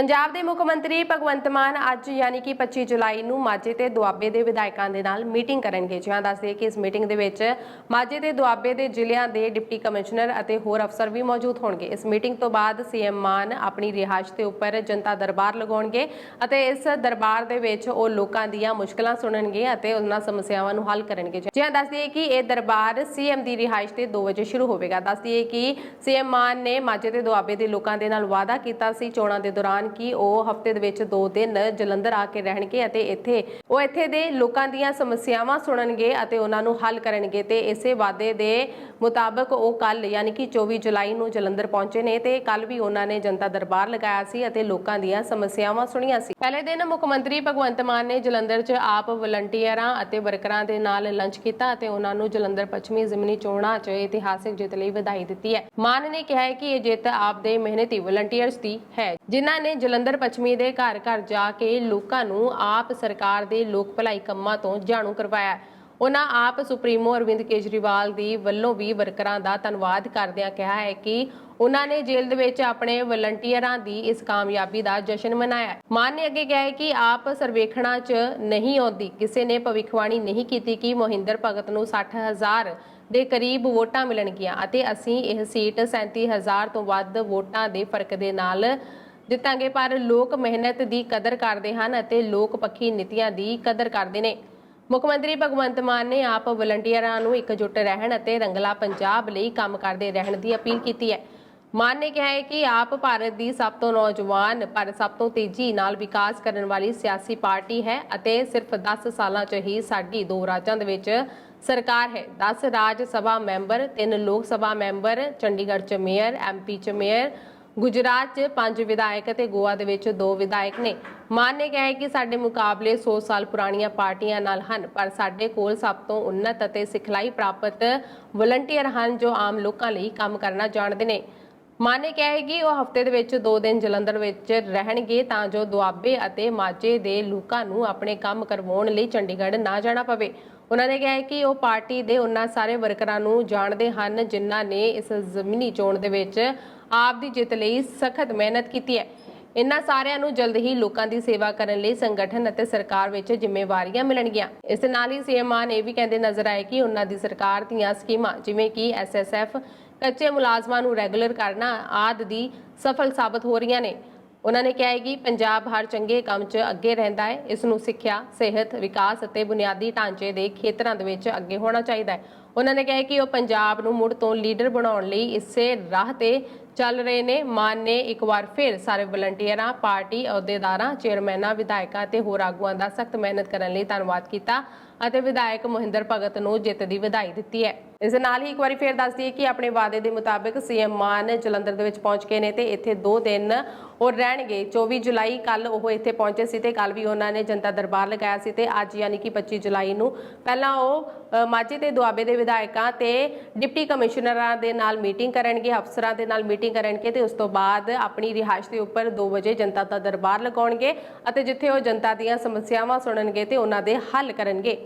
ਪੰਜਾਬ ਦੇ ਮੁੱਖ ਮੰਤਰੀ ਭਗਵੰਤ ਮਾਨ ਅੱਜ ਯਾਨੀ ਕਿ 25 ਜੁਲਾਈ ਨੂੰ ਮਾਝੇ ਤੇ ਦੁਆਬੇ ਦੇ ਵਿਧਾਇਕਾਂ ਦੇ ਨਾਲ ਮੀਟਿੰਗ ਕਰਨਗੇ। ਜਿਹਾਂ ਦੱਸਦੇ ਕਿ ਇਸ ਮੀਟਿੰਗ ਦੇ ਵਿੱਚ ਮਾਝੇ ਤੇ ਦੁਆਬੇ ਦੇ ਜ਼ਿਲ੍ਹਿਆਂ ਦੇ ਡਿਪਟੀ ਕਮਿਸ਼ਨਰ ਅਤੇ ਹੋਰ ਅਫਸਰ ਵੀ ਮੌਜੂਦ ਹੋਣਗੇ। ਇਸ ਮੀਟਿੰਗ ਤੋਂ ਬਾਅਦ ਸੀਐਮ ਮਾਨ ਆਪਣੀ ਰਿਹਾਇਸ਼ ਦੇ ਉੱਪਰ ਜਨਤਾ ਦਰਬਾਰ ਲਗਾਉਣਗੇ ਅਤੇ ਇਸ ਦਰਬਾਰ ਦੇ ਵਿੱਚ ਉਹ ਲੋਕਾਂ ਦੀਆਂ ਮੁਸ਼ਕਲਾਂ ਸੁਣਨਗੇ ਅਤੇ ਉਹਨਾਂ ਸਮੱਸਿਆਵਾਂ ਨੂੰ ਹੱਲ ਕਰਨਗੇ। ਜਿਹਾਂ ਦੱਸਦੇ ਕਿ ਇਹ ਦਰਬਾਰ ਸੀਐਮ ਦੀ ਰਿਹਾਇਸ਼ ਤੇ 2 ਵਜੇ ਸ਼ੁਰੂ ਹੋਵੇਗਾ। ਦੱਸਦੀ ਕਿ ਸੀਐਮ ਮਾਨ ਨੇ ਮਾਝੇ ਤੇ ਦੁਆਬੇ ਦੇ ਲੋਕਾਂ ਦੇ ਨਾਲ ਵਾਅਦਾ ਕੀਤਾ ਸੀ। ਚੋਣਾਂ ਦੇ ਦੌਰਾਨ ਕਿ ਉਹ ਹਫ਼ਤੇ ਦੇ ਵਿੱਚ 2 ਦਿਨ ਜਲੰਧਰ ਆ ਕੇ ਰਹਿਣਗੇ ਅਤੇ ਇੱਥੇ, ਉਹ ਇੱਥੇ ਦੇ ਲੋਕਾਂ ਦੀਆਂ ਸਮੱਸਿਆਵਾਂ ਸੁਣਨਗੇ ਅਤੇ ਉਹਨਾਂ ਨੂੰ ਹੱਲ ਕਰਨਗੇ ਤੇ ਇਸੇ ਵਾਅਦੇ ਦੇ ਮੁਤਾਬਕ ਉਹ ਕੱਲ ਯਾਨੀ ਕਿ 24 ਜੁਲਾਈ ਨੂੰ ਜਲੰਧਰ ਪਹੁੰਚੇ ਨੇ ਤੇ ਕੱਲ ਵੀ ਉਹਨਾਂ ਨੇ ਜਨਤਾ ਦਰਬਾਰ ਲਗਾਇਆ ਸੀ ਅਤੇ ਲੋਕਾਂ ਦੀਆਂ ਸਮੱਸਿਆਵਾਂ ਸੁਣੀਆਂ ਸੀ। ਪਹਿਲੇ ਦਿਨ ਮੁੱਖ ਮੰਤਰੀ ਭਗਵੰਤ ਮਾਨ ਨੇ ਜਲੰਧਰ 'ਚ ਆਪ ਵਲੰਟੀਅਰਾਂ ਅਤੇ ਵਰਕਰਾਂ ਦੇ ਨਾਲ ਲੰਚ ਕੀਤਾ ਅਤੇ ਉਹਨਾਂ ਨੂੰ ਜਲੰਧਰ ਪੱਛਮੀ ਜ਼ਿਮਨੀ ਚੋਣਾਂ 'ਚ ਇਤਿਹਾਸਿਕ ਜਿੱਤ ਲਈ ਵਧਾਈ ਦਿੱਤੀ ਹੈ। ਮਾਨ ਨੇ ਕਿਹਾ ਹੈ ਕਿ ਇਹ ਜਿੱਤ ਆਪ ਦੇ ਮਿਹਨਤੀ ਵਲੰਟੀਅਰਸ ਦੀ ਹੈ। ਜਿਨ੍ਹਾਂ ਨੇ ਜਲੰਧਰ ਪੱਛਮੀ ਦੇ ਘਰ ਘਰ ਜਾ ਕੇ ਲੋਕਾਂ ਨੂੰ ਆਪ ਸਰਕਾਰ ਦੇ ਲੋਕ ਭਲਾਈ ਕੰਮਾਂ ਤੋਂ ਜਾਣੂ ਕਰਵਾਇਆ। ਉਹਨਾਂ ਆਪ ਸੁਪਰੀਮੋ ਅਰਵਿੰਦ ਕੇਜਰੀਵਾਲ ਦੀ ਵੱਲੋਂ ਵੀ ਵਰਕਰਾਂ ਦਾ ਧੰਨਵਾਦ ਕਰਦਿਆਂ ਕਿਹਾ ਹੈ ਕਿ ਉਹਨਾਂ ਨੇ ਜੇਲ੍ਹ ਦੇ ਵਿੱਚ ਆਪਣੇ ਵਲੰਟੀਅਰਾਂ ਦੀ ਇਸ ਕਾਮਯਾਬੀ ਦਾ ਜਸ਼ਨ ਮਨਾਇਆ। ਮਾਨ ਨੇ ਅੱਗੇ ਕਿਹਾ ਕਿ ਆਪ ਸਰਵੇਖਣਾ 'ਚ ਨਹੀਂ ਆਉਂਦੀ। ਕਿਸੇ ਨੇ ਭਵਿੱਖਬਾਣੀ ਨਹੀਂ ਕੀਤੀ ਕਿ ਮੋਹਿੰਦਰ ਭਗਤ ਨੂੰ 60000 ਦੇ ਕਰੀਬ ਵੋਟਾਂ ਮਿਲਣਗੀਆਂ ਅਤੇ ਅਸੀਂ ਇਹ ਸੀਟ 37000 ਤੋਂ ਵੱਧ ਵੋਟਾਂ ਦੇ ਫ਼ਰਕ ਦੇ ਨਾਲ ਜਿੱਤਾਂਗੇ ਪਰ ਲੋਕ ਮਿਹਨਤ ਦੀ ਕਦਰ ਕਰਦੇ ਹਨ ਅਤੇ ਲੋਕ ਪੱਖੀ ਨੀਤੀਆਂ ਦੀ ਕਦਰ ਕਰਦੇ ਨੇ। ਮੁੱਖ ਮੰਤਰੀ ਭਗਵੰਤ ਮਾਨ ਨੇ ਆਪ ਵਲੰਟੀਅਰਾਂ ਨੂੰ ਇਕਜੁੱਟ ਰਹਿਣ ਅਤੇ ਰੰਗਲਾ ਪੰਜਾਬ ਲਈ ਕੰਮ ਕਰਦੇ ਰਹਿਣ ਦੀ ਅਪੀਲ ਕੀਤੀ ਹੈ। ਮਾਨ ਨੇ ਕਿਹਾ ਹੈ ਕਿ ਆਪ ਭਾਰਤ ਦੀ ਸਭ ਤੋਂ ਨੌਜਵਾਨ, ਪਰ ਸਭ ਤੋਂ ਤੇਜ਼ੀ ਨਾਲ ਵਿਕਾਸ ਕਰਨ ਵਾਲੀ ਸਿਆਸੀ ਪਾਰਟੀ ਹੈ ਅਤੇ ਸਿਰਫ 10 ਸਾਲਾਂ 'ਚ ਹੀ ਸਾਡੀ ਦੋ ਰਾਜਾਂ ਦੇ ਵਿੱਚ ਸਰਕਾਰ ਹੈ। 10 ਰਾਜ ਸਭਾ ਮੈਂਬਰ 3 ਲੋਕ ਸਭਾ ਮੈਂਬਰ, ਚੰਡੀਗੜ੍ਹ 'ਚ ਮੇਅਰ ਐਮਪੀ 'ਚ ਮੇਅਰ ਗੁਜਰਾਤ 'ਚ ਪੰਜ ਵਿਧਾਇਕ ਅਤੇ ਗੋਆ ਦੇ ਵਿੱਚ ਦੋ ਵਿਧਾਇਕ ਨੇ। ਮਾਨ ਨੇ ਕਿਹਾ ਕਿ ਸਾਡੇ ਮੁਕਾਬਲੇ 100 ਸਾਲ ਪੁਰਾਣੀਆਂ ਪਾਰਟੀਆਂ ਨਾਲ ਹਨ, ਪਰ ਸਾਡੇ ਕੋਲ ਸਭ ਤੋਂ ਉન્નਤ ਅਤੇ ਸਿਖਲਾਈ ਪ੍ਰਾਪਤ ਵਲੰਟੀਅਰ ਹਨ ਜੋ ਆਮ ਲੋਕਾਂ ਲਈ ਕੰਮ ਕਰਨਾ ਜਾਣਦੇ ਨੇ। ਮਾਨ ਨੇ ਕਿਹਾ ਹੈ ਕਿ ਉਹ ਹਫ਼ਤੇ ਦੇ ਵਿੱਚ 2 ਦਿਨ ਜਲੰਧਰ ਵਿੱਚ ਰਹਿਣਗੇ ਤਾਂ ਜੋ ਦੁਆਬੇ ਅਤੇ ਮਾਝੇ ਦੇ ਲੋਕਾਂ ਨੂੰ ਆਪਣੇ ਕੰਮ ਕਰਵਾਉਣ ਲਈ ਚੰਡੀਗੜ੍ਹ ਨਾ ਜਾਣਾ ਪਵੇ। ਉਹਨਾਂ ਨੇ ਕਿਹਾ ਕਿ ਉਹ ਪਾਰਟੀ ਦੇ ਉਹਨਾਂ ਸਾਰੇ ਵਰਕਰਾਂ ਨੂੰ ਜਾਣਦੇ ਹਨ, ਜਿਨ੍ਹਾਂ ਨੇ ਇਸ ਜ਼ਮੀਨੀ ਚੋਣ ਦੇ ਵਿੱਚ ਆਪ ਦੀ ਜਿੱਤ ਲਈ ਸਖਤ ਮਿਹਨਤ ਕੀਤੀ ਹੈ। ਇਨ੍ਹਾਂ ਸਾਰਿਆਂ ਨੂੰ ਜਲਦ ਹੀ ਲੋਕਾਂ ਦੀ ਸੇਵਾ ਕਰਨ ਲਈ ਸੰਗਠਨ ਅਤੇ ਸਰਕਾਰ ਵਿੱਚ ਜ਼ਿੰਮੇਵਾਰੀਆਂ ਮਿਲਣਗੀਆਂ। ਇਸ ਨਾਲ ਹੀ ਸੀਐਮ ਮਾਨ ਇਹ ਵੀ ਕਹਿੰਦੇ ਨਜ਼ਰ ਆਏ ਕਿ ਉਹਨਾਂ ਦੀ ਸਰਕਾਰ ਦੀਆਂ ਸਕੀਮਾਂ, ਜਿਵੇਂ ਕਿ ਐਸਐਸਐਫ ਕੱਚੇ ਮੁਲਾਜ਼ਮਾਂ ਨੂੰ ਰੈਗੂਲਰ ਕਰਨਾ ਆਦ ਦੀ ਸਫਲ ਸਾਬਤ ਹੋ ਰਹੀਆਂ ਨੇ। ਉਹਨਾਂ ਨੇ ਕਿਹਾ ਹੈ ਕਿ ਪੰਜਾਬ ਹਰ ਚੰਗੇ ਕੰਮ 'ਚ ਅੱਗੇ ਰਹਿੰਦਾ ਹੈ। ਇਸ ਨੂੰ ਸਿੱਖਿਆ, ਸਿਹਤ, ਵਿਕਾਸ ਅਤੇ ਬੁਨਿਆਦੀ ਢਾਂਚੇ ਦੇ ਖੇਤਰਾਂ ਦੇ ਵਿੱਚ ਅੱਗੇ ਹੋਣਾ ਚਾਹੀਦਾ ਹੈ। ਉਹਨਾਂ ਨੇ ਕਿਹਾ ਕਿ ਉਹ ਪੰਜਾਬ ਨੂੰ ਮੁੜ ਤੋਂ ਲੀਡਰ ਬਣਾਉਣ ਲਈ ਇਸੇ ਰਾਹ ਤੇ ਚੱਲ ਰਹੇ ਨੇ। ਮਾਨ ਨੇ ਇੱਕ ਵਾਰ ਫਿਰ ਸਾਰੇ ਵਲੰਟੀਅਰਾਂ, ਪਾਰਟੀ ਅਹੁਦੇਦਾਰਾਂ, ਚੇਅਰਮੈਨਾਂ, ਵਿਧਾਇਕਾਂ ਤੇ ਹੋਰ ਆਗੂਆਂ ਦਾ ਸਖਤ ਮਿਹਨਤ ਕਰਨ ਲਈ ਧੰਨਵਾਦ ਕੀਤਾ ਅਤੇ ਵਿਧਾਇਕ ਮੋਹਿੰਦਰ ਭਗਤ ਨੂੰ ਜਿੱਤ ਦੀ ਵਧਾਈ ਦਿੱਤੀ ਹੈ। ਇਸ ਦੇ ਨਾਲ ਹੀ ਇੱਕ ਵਾਰੀ ਫਿਰ ਦੱਸ ਦਈਏ ਕਿ ਆਪਣੇ ਵਾਅਦੇ ਦੇ ਮੁਤਾਬਕ ਸੀਐਮ ਮਾਨ ਜਲੰਧਰ ਦੇ ਵਿੱਚ ਪਹੁੰਚ ਗਏ ਨੇ ਤੇ ਇੱਥੇ 2 ਦਿਨ ਉਹ ਰਹਿਣਗੇ। 24 ਜੁਲਾਈ ਕੱਲ ਉਹ ਇੱਥੇ ਪਹੁੰਚੇ ਸੀ ਤੇ ਕੱਲ ਵੀ ਉਹਨਾਂ ਨੇ ਜਨਤਾ ਦਰਬਾਰ ਲਗਾਇਆ ਸੀ ਤੇ ਅੱਜ ਯਾਨੀ ਕਿ 25 ਜੁਲਾਈ ਨੂੰ ਪਹਿਲਾਂ ਉਹ ਮਾਝੇ ਤੇ ਦੁਆਬੇ ਦੇ ਵਿਧਾਇਕਾਂ ਤੇ ਡਿਪਟੀ ਕਮਿਸ਼ਨਰਾਂ ਦੇ ਨਾਲ ਮੀਟਿੰਗ ਕਰਨਗੇ, ਅਫਸਰਾਂ ਦੇ ਨਾਲ ਮੀਟਿੰਗ ਕਰਨਗੇ ਤੇ ਉਸ ਤੋਂ ਬਾਅਦ ਆਪਣੀ ਰਿਹਾਇਸ਼ ਦੇ ਉੱਪਰ 2 ਵਜੇ ਜਨਤਾ ਦਾ ਦਰਬਾਰ ਲਗਾਉਣਗੇ ਅਤੇ ਜਿੱਥੇ ਉਹ ਜਨਤਾ ਦੀਆਂ ਸਮੱਸਿਆਵਾਂ ਸੁਣਨਗੇ ਤੇ ਉਹਨਾਂ ਦੇ ਹੱਲ ਕਰਨਗੇ।